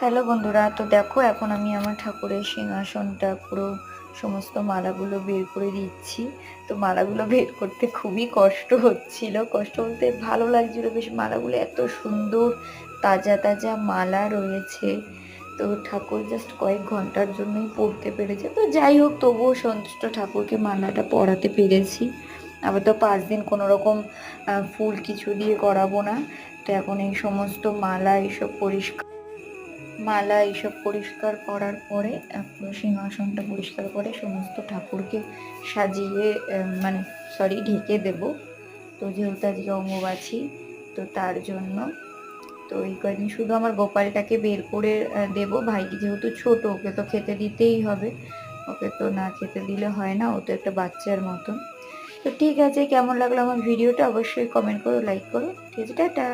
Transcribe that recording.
Hello বন্ধুরা, তো দেখো এখন আমি আমার ঠাকুরের সিংহাসনটা পুরো সমস্ত মালাগুলো বের করে দিচ্ছি। তো মালাগুলো বের করতে খুবই কষ্ট হচ্ছিল। কষ্ট বলতে ভালো লাগছিল, বেশ মালাগুলো এত সুন্দর, তাজা তাজা মালা রয়েছে। তো ঠাকুর জাস্ট কয়েক ঘণ্টার জন্যই পড়তে পেরেছে। তো যাই হোক, তবুও সন্তুষ্ট ঠাকুরকে মালাটা পরাতে পেরেছি। আবার তো পাঁচ দিন কোনো রকম ফুল কিছু দিয়ে করাবো না। তো এখন এই সমস্ত মালা এইসব পরিষ্কার মালা এইসব পরিষ্কার করার পরে সিংহাসনটা পরিষ্কার করে সমস্ত ঠাকুরকে সাজিয়ে মানে সরি ঢেকে দেব। তো যেহেতু আজকে অম্বুবাচী তো তার জন্য, তো এই কদিন শুধু আমার গোপালটাকে বের করে দেব। ভাইকে যেহেতু ছোট, ওকে তো খেতে দিতেই হবে। ওকে তো না খেতে দিলে হয় না, ও তো একটা বাচ্চার মতন। তো ঠিক আছে, কেমন লাগল আমার ভিডিওটা অবশ্যই কমেন্ট করো লাইক করো। ঠিক আছে, টাটা।